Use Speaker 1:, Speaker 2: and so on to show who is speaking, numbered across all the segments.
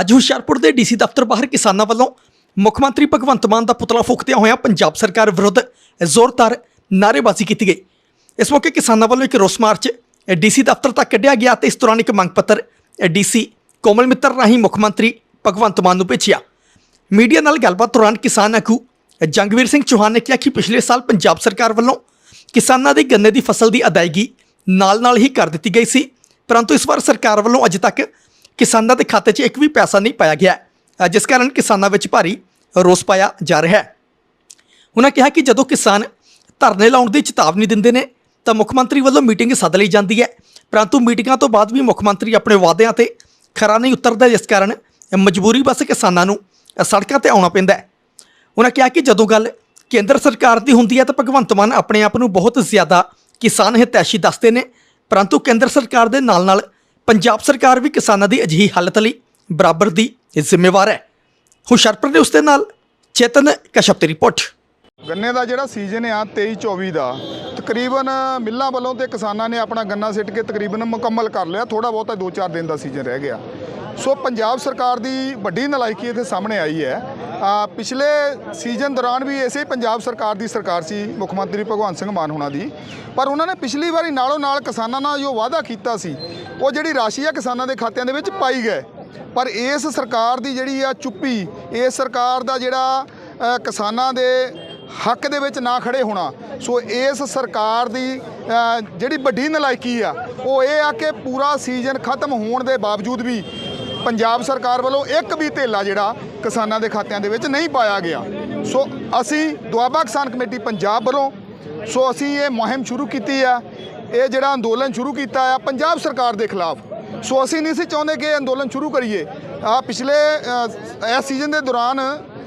Speaker 1: ਅੱਜ ਹੁਸ਼ਿਆਰਪੁਰ ਦੇ ਡੀਸੀ ਦਫ਼ਤਰ ਬਾਹਰ ਕਿਸਾਨਾਂ ਵੱਲੋਂ ਮੁੱਖ ਮੰਤਰੀ ਭਗਵੰਤ ਮਾਨ ਦਾ ਪੁਤਲਾ ਫੂਕਦਿਆਂ ਹੋਇਆਂ ਪੰਜਾਬ ਸਰਕਾਰ ਵਿਰੁੱਧ ਜ਼ੋਰਦਾਰ ਨਾਅਰੇਬਾਜ਼ੀ ਕੀਤੀ ਗਈ। ਇਸ ਮੌਕੇ ਕਿਸਾਨਾਂ ਵੱਲੋਂ ਇੱਕ ਰੋਸ ਮਾਰਚ ਡੀਸੀ ਦਫ਼ਤਰ ਤੱਕ ਕੱਢਿਆ ਗਿਆ ਤੇ ਇਸ ਦੌਰਾਨ ਇੱਕ ਮੰਗ ਪੱਤਰ ਡੀਸੀ ਕੋਮਲ ਮਿੱਤਰ ਰਾਹੀਂ ਮੁੱਖ ਮੰਤਰੀ ਭਗਵੰਤ ਮਾਨ ਨੂੰ ਭੇਜਿਆ। ਮੀਡੀਆ ਨਾਲ ਗੱਲਬਾਤ ਦੌਰਾਨ ਕਿਸਾਨ ਆਗੂ ਜੰਗਵੀਰ ਸਿੰਘ ਚੌਹਾਨ ਨੇ ਕਿਹਾ ਕਿ ਪਿਛਲੇ ਸਾਲ ਪੰਜਾਬ ਸਰਕਾਰ ਵੱਲੋਂ ਕਿਸਾਨਾਂ ਦੇ ਗੰਨੇ ਦੀ ਫਸਲ ਦੀ ਅਦਾਇਗੀ ਨਾਲ-ਨਾਲ ਹੀ ਕਰ ਦਿੱਤੀ ਗਈ ਸੀ, ਪਰੰਤੂ ਇਸ ਵਾਰ ਸਰਕਾਰ ਵੱਲੋਂ ਅਜੇ ਤੱਕ ਕਿਸਾਨਾਂ ਦੇ ਖਾਤੇ 'ਚ ਇੱਕ ਵੀ ਪੈਸਾ ਨਹੀਂ ਪਾਇਆ ਗਿਆ। ਜਿਸ ਕਾਰਨ ਕਿਸਾਨਾਂ ਵਿੱਚ ਭਾਰੀ ਰੋਸ ਪਾਇਆ ਜਾ ਰਿਹਾ ਹੈ। ਉਹਨਾਂ ਕਿਹਾ ਕਿ ਜਦੋਂ ਕਿਸਾਨ ਧਰਨੇ ਲਾਉਣ ਦੀ ਚੇਤਾਵਨੀ ਦਿੰਦੇ ਨੇ, ਤਾਂ ਮੁੱਖ ਮੰਤਰੀ ਵੱਲੋਂ ਮੀਟਿੰਗ ਸੱਦ ਲਈ ਜਾਂਦੀ ਹੈ। ਪਰੰਤੂ ਮੀਟਿੰਗਾਂ ਤੋਂ ਬਾਅਦ ਵੀ ਮੁੱਖ ਮੰਤਰੀ ਆਪਣੇ ਵਾਅਦਿਆਂ ਤੇ ਖਰਾ ਨਹੀਂ ਉਤਰਦਾ, ਜਿਸ ਕਾਰਨ ਮਜਬੂਰੀ ਬਸ ਕਿਸਾਨਾਂ ਨੂੰ ਸੜਕਾਂ ਤੇ ਆਉਣਾ ਪੈਂਦਾ ਹੈ। ਉਹਨਾਂ ਕਿਹਾ ਕਿ ਜਦੋਂ ਗੱਲ ਕੇਂਦਰ ਸਰਕਾਰ ਦੀ ਹੁੰਦੀ ਹੈ, ਤਾਂ ਭਗਵੰਤ ਮਾਨ ਆਪਣੇ ਆਪ ਨੂੰ ਬਹੁਤ ਜ਼ਿਆਦਾ ਕਿਸਾਨ ਹਿਤੈਸ਼ੀ ਦੱਸਦੇ ਨੇ। ਪਰੰਤੂ ਕੇਂਦਰ ਸਰਕਾਰ ਦੇ ਨਾਲ-ਨਾਲ ਪੰਜਾਬ ਸਰਕਾਰ ਵੀ ਕਿਸਾਨਾਂ ਦੀ ਅਜਿਹੀ ਹਾਲਤ ਲਈ ਬਰਾਬਰ ਦੀ ਜ਼ਿੰਮੇਵਾਰ ਹੈ। ਹੁਸ਼ਰਪੁਰ ਨੇ ਉਸ ਦੇ ਨਾਲ ਚੇਤਨ ਕਸ਼ਪ ਦੀ ਰਿਪੋਰਟ।
Speaker 2: ਗੰਨੇ ਦਾ ਜਿਹੜਾ ਸੀਜ਼ਨ ਆ 23 24 ਦਾ, ਤਕਰੀਬਨ ਮਿੱਲਾਂ ਵੱਲੋਂ ਤੇ ਕਿਸਾਨਾਂ ਨੇ ਆਪਣਾ ਗੰਨਾ ਸਿੱਟ ਕੇ ਤਕਰੀਬਨ ਮੁਕੰਮਲ ਕਰ ਲਿਆ। ਥੋੜਾ ਬਹੁਤਾ 2-4 ਦਿਨ ਦਾ ਸੀਜ਼ਨ ਰਹਿ ਗਿਆ। ਸੋ ਪੰਜਾਬ ਸਰਕਾਰ ਦੀ ਵੱਡੀ ਨਲਾਇਕੀ ਇੱਥੇ ਸਾਹਮਣੇ ਆਈ ਹੈ। ਪਿਛਲੇ ਸੀਜ਼ਨ ਦੌਰਾਨ ਵੀ ਇਸੇ ਪੰਜਾਬ ਸਰਕਾਰ ਦੀ ਸਰਕਾਰ ਸੀ, ਮੁੱਖ ਮੰਤਰੀ ਭਗਵੰਤ ਸਿੰਘ ਮਾਨ ਹੋਣਾ ਦੀ। ਪਰ ਉਹਨਾਂ ਨੇ ਪਿਛਲੀ ਵਾਰੀ ਨਾਲੋਂ ਨਾਲ ਕਿਸਾਨਾਂ ਨਾਲ ਜੋ ਵਾਅਦਾ ਕੀਤਾ ਸੀ ਉਹ ਜਿਹੜੀ ਰਾਸ਼ੀ ਆ ਕਿਸਾਨਾਂ ਦੇ ਖਾਤਿਆਂ ਦੇ ਵਿੱਚ ਪਾਈ ਗਏ। ਪਰ ਇਸ ਸਰਕਾਰ ਦੀ ਜਿਹੜੀ ਆ ਚੁੱਪੀ, ਇਸ ਸਰਕਾਰ ਦਾ ਜਿਹੜਾ ਕਿਸਾਨਾਂ ਦੇ ਹੱਕ ਦੇ ਵਿੱਚ ਨਾ ਖੜੇ ਹੋਣਾ, ਸੋ ਇਸ ਸਰਕਾਰ ਦੀ ਜਿਹੜੀ ਵੱਡੀ ਨਲਾਇਕੀ ਆ, ਉਹ ਇਹ ਆ ਕਿ ਪੂਰਾ ਸੀਜ਼ਨ ਖਤਮ ਹੋਣ ਦੇ ਬਾਵਜੂਦ ਵੀ ਪੰਜਾਬ ਸਰਕਾਰ ਵੱਲੋਂ ਇੱਕ ਵੀ ਧੇਲਾ ਜਿਹੜਾ ਕਿਸਾਨਾਂ ਦੇ ਖਾਤਿਆਂ ਦੇ ਵਿੱਚ ਨਹੀਂ ਪਾਇਆ ਗਿਆ। ਸੋ ਅਸੀਂ ਦੁਆਬਾ ਕਿਸਾਨ ਕਮੇਟੀ ਪੰਜਾਬ ਵੱਲੋਂ, ਸੋ ਅਸੀਂ ਇਹ ਮੁਹਿੰਮ ਸ਼ੁਰੂ ਕੀਤੀ ਆ। ਇਹ ਜਿਹੜਾ ਅੰਦੋਲਨ ਸ਼ੁਰੂ ਕੀਤਾ ਆ, ਪੰਜਾਬ ਸਰਕਾਰ ਦੇ ਖਿਲਾਫ। ਸੋ ਅਸੀਂ ਨਹੀਂ ਸੀ ਚਾਹੁੰਦੇ ਕਿ ਇਹ ਅੰਦੋਲਨ ਸ਼ੁਰੂ ਕਰੀਏ। ਆ ਪਿਛਲੇ ਇਸ ਸੀਜ਼ਨ ਦੇ ਦੌਰਾਨ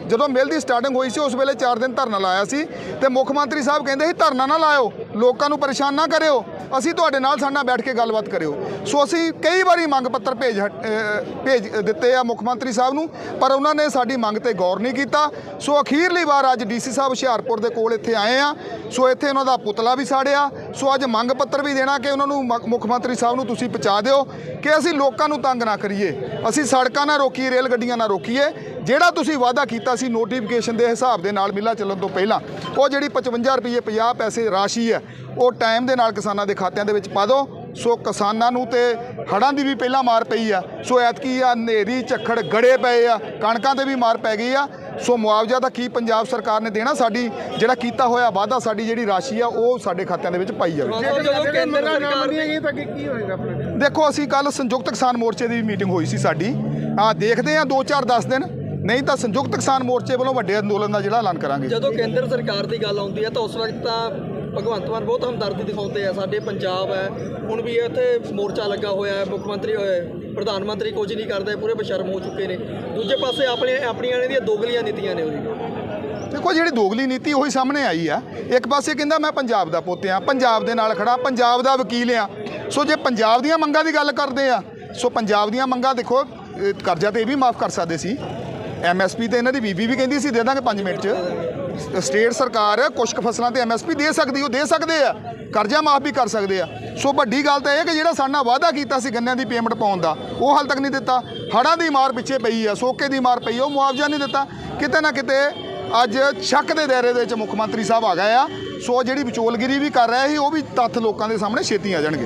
Speaker 2: ਜਦੋਂ ਮਿਲ ਦੀ ਸਟਾਰਟਿੰਗ ਹੋਈ ਸੀ, ਉਸ ਵੇਲੇ 4 ਦਿਨ ਧਰਨਾ ਲਾਇਆ ਸੀ ਤੇ ਮੁੱਖ ਮੰਤਰੀ ਸਾਹਿਬ ਕਹਿੰਦੇ ਸੀ, ਧਰਨਾ ਨਾ ਲਾਇਓ, ਲੋਕਾਂ ਨੂੰ ਪਰੇਸ਼ਾਨ ਨਾ ਕਰਿਓ। ਅਸੀਂ ਤੁਹਾਡੇ ਨਾਲ ਸਾਡੇ ਨਾਲ ਬੈਠ ਕੇ ਗੱਲਬਾਤ ਕਰਿਓ। ਸੋ ਅਸੀਂ ਕਈ ਵਾਰੀ ਮੰਗ ਪੱਤਰ ਭੇਜ ਭੇਜ ਦਿੱਤੇ ਆ ਮੁੱਖ ਮੰਤਰੀ ਸਾਹਿਬ ਨੂੰ, ਪਰ ਉਹਨਾਂ ਨੇ ਸਾਡੀ ਮੰਗ ਤੇ ਗੌਰ ਨਹੀਂ ਕੀਤਾ। ਸੋ ਅਖੀਰਲੀ ਵਾਰ ਅੱਜ ਡੀਸੀ ਸਾਹਿਬ ਹੁਸ਼ਿਆਰਪੁਰ ਦੇ ਕੋਲ ਇੱਥੇ ਆਏ ਆ। ਸੋ ਇੱਥੇ ਉਹਨਾਂ ਦਾ ਪੁਤਲਾ ਵੀ ਸਾੜਿਆ। ਸੋ ਅੱਜ ਮੰਗ ਪੱਤਰ ਵੀ ਦੇਣਾ ਕਿ ਉਹਨਾਂ ਨੂੰ ਮ- ਮੁੱਖ ਮੰਤਰੀ ਸਾਹਿਬ ਨੂੰ ਤੁਸੀਂ ਪਹੁੰਚਾ ਦਿਓ ਕਿ ਅਸੀਂ ਲੋਕਾਂ ਨੂੰ ਤੰਗ ਨਾ ਕਰੀਏ। ਅਸੀਂ ਸੜਕਾਂ ਨਾ ਰੋਕੀਏ, ਰੇਲ ਗੱਡੀਆਂ ਨਾ ਰੋਕੀਏ। ਜਿਹੜਾ ਤੁਸੀਂ ਵਾਅਦਾ ਕੀਤਾ ਸੀ ਨੋਟੀਫਿਕੇਸ਼ਨ ਦੇ ਹਿਸਾਬ ਦੇ ਨਾਲ ਮਿੱਲਾਂ ਚੱਲਣ ਤੋਂ ਪਹਿਲਾਂ, ਉਹ ਜਿਹੜੀ 55 ਰੁਪਏ 50 ਪੈਸੇ ਰਾਸ਼ੀ ਹੈ, ਉਹ ਟਾਈਮ ਦੇ ਨਾਲ ਕਿਸਾਨਾਂ ਦੇ ਖਾਤਿਆਂ ਦੇ ਵਿੱਚ ਪਾ ਦਿਓ। ਸੋ ਕਿਸਾਨਾਂ ਨੂੰ ਤੇ ਹੜ੍ਹਾਂ ਦੀ ਵੀ ਪਹਿਲਾਂ ਮਾਰ ਪਈ ਆ। ਸੋ ਐਤਕੀ ਆ ਹਨੇਰੀ, ਝੱਖੜ ਗੜੇ ਪਏ ਆ, ਕਣਕਾਂ ਤੇ ਵੀ ਮਾਰ ਪੈ ਗਈ ਆ। ਸੋ ਮੁਆਵਜ਼ਾ ਤਾਂ ਕੀ ਪੰਜਾਬ ਸਰਕਾਰ ਨੇ ਦੇਣਾ? ਸਾਡੀ ਜਿਹੜਾ ਕੀਤਾ ਹੋਇਆ ਵਾਅਦਾ ਸਾਡੀ ਜਿਹੜੀ ਰਾਸ਼ੀ ਆ ਉਹ ਸਾਡੇ ਖਾਤਿਆਂ ਦੇ ਵਿੱਚ ਪਾਈ ਜਾਵੇ।
Speaker 3: ਜਦੋਂ ਕੇਂਦਰ ਸਰਕਾਰ ਨੇ ਤਾਂ ਕੀ ਹੋਏਗਾ ਆਪਣੇ
Speaker 2: ਦੇਖੋ ਅਸੀਂ ਕੱਲ ਸੰਯੁਕਤ ਕਿਸਾਨ ਮੋਰਚੇ ਦੀ ਮੀਟਿੰਗ ਹੋਈ ਸੀ ਸਾਡੀ। ਆ ਦੇਖਦੇ ਆ 2-4 10 ਦਿਨ। ਨਹੀਂ ਤਾਂ ਸੰਯੁਕਤ ਕਿਸਾਨ ਮੋਰਚੇ ਵੱਲੋਂ ਵੱਡੇ ਅੰਦੋਲਨ ਦਾ ਜਿਹੜਾ ਐਲਾਨ ਕਰਾਂਗੇ।
Speaker 4: ਜਦੋਂ ਕੇਂਦਰ ਸਰਕਾਰ ਦੀ ਗੱਲ ਆਉਂਦੀ ਹੈ ਤਾਂ ਉਸ ਵਕਤ ਤਾਂ ਭਗਵੰਤ ਮਾਨ ਬਹੁਤ ਹਮਦਰਦੀ ਦਿਖਾਉਂਦੇ ਆ, ਸਾਡੇ ਪੰਜਾਬ ਹੈ, ਹੁਣ ਵੀ ਇੱਥੇ ਮੋਰਚਾ ਲੱਗਾ ਹੋਇਆ ਹੈ, ਮੁੱਖ ਮੰਤਰੀ ਹੋਏ ਪ੍ਰਧਾਨ ਮੰਤਰੀ ਕੁਝ ਨਹੀਂ ਕਰਦੇ, ਪੂਰੇ ਬਸ਼ਰਮ ਹੋ ਚੁੱਕੇ ਨੇ। ਦੂਜੇ ਪਾਸੇ ਆਪਣੇ, ਆਪਣੀਆਂ ਇਹਨਾਂ ਦੀਆਂ ਦੋਗਲੀਆਂ ਨੀਤੀਆਂ ਨੇ ਉਹਦੀ।
Speaker 2: ਦੇਖੋ, ਜਿਹੜੀ ਦੋਗਲੀ ਨੀਤੀ ਉਹੀ ਸਾਹਮਣੇ ਆਈ ਆ। ਇੱਕ ਪਾਸੇ ਕਹਿੰਦਾ ਮੈਂ ਪੰਜਾਬ ਦਾ ਪੁੱਤ ਆ, ਪੰਜਾਬ ਦੇ ਨਾਲ ਖੜਾ ਪੰਜਾਬ ਦਾ ਵਕੀਲ ਆ। ਸੋ ਜੇ ਪੰਜਾਬ ਦੀਆਂ ਮੰਗਾਂ ਦੀ ਗੱਲ ਕਰਦੇ ਆ, ਸੋ ਪੰਜਾਬ ਦੀਆਂ ਮੰਗਾਂ ਦੇਖੋ ਕਰਜ਼ਾ ਤੇ ਇਹ ਵੀ ਮਾਫ ਕਰ ਸਕਦੇ ਸੀ। ਐਮਐਸਪੀ ਤੇ ਇਹਨਾਂ ਦੀ ਬੀਬੀ ਵੀ ਕਹਿੰਦੀ ਸੀ, ਦੇ ਦਾਂਗੇ 5 ਮਿੰਟ ਚ। ਸਟੇਟ ਸਰਕਾਰ ਕੁਝ ਫਸਲਾਂ ਤੇ ਐਮਐਸਪੀ ਦੇ ਸਕਦੀ ਉਹ ਦੇ ਸਕਦੇ ਆ। ਕਰਜ਼ਾ ਮਾਫ ਵੀ ਕਰ ਸਕਦੇ ਆ। ਸੋ ਵੱਡੀ ਗੱਲ ਤਾਂ ਇਹ ਕਿ ਜਿਹੜਾ ਸਾਡਾ ਵਾਅਦਾ ਕੀਤਾ ਸੀ ਗੰਨਿਆਂ ਦੀ ਪੇਮੈਂਟ ਪਾਉਣ ਦਾ ਉਹ ਹਾਲ ਤੱਕ ਨਹੀਂ ਦਿੱਤਾ। ਹੜ੍ਹਾਂ ਦੀ ਮਾਰ ਪਿੱਛੇ ਪਈ ਆ ਸੋਕੇ ਦੀ ਮਾਰ ਪਈ ਆ, ਉਹ ਮੁਆਵਜ਼ਾ ਨਹੀਂ ਦਿੱਤਾ। ਕਿਤੇ ਨਾ ਕਿਤੇ ਅੱਜ ਸ਼ੱਕ ਦੇ ਦਾਇਰੇ ਦੇ ਵਿੱਚ ਮੁੱਖ ਮੰਤਰੀ ਸਾਹਿਬ ਆ ਗਏ ਆ। ਸੋ ਜਿਹੜੀ ਵਿਚੋਲਗਿਰੀ ਵੀ ਕਰ ਰਿਹਾ ਸੀ ਉਹ ਵੀ ਤੱਥ ਲੋਕਾਂ ਦੇ ਸਾਹਮਣੇ ਛੇਤੀ ਆ ਜਾਣਗੇ।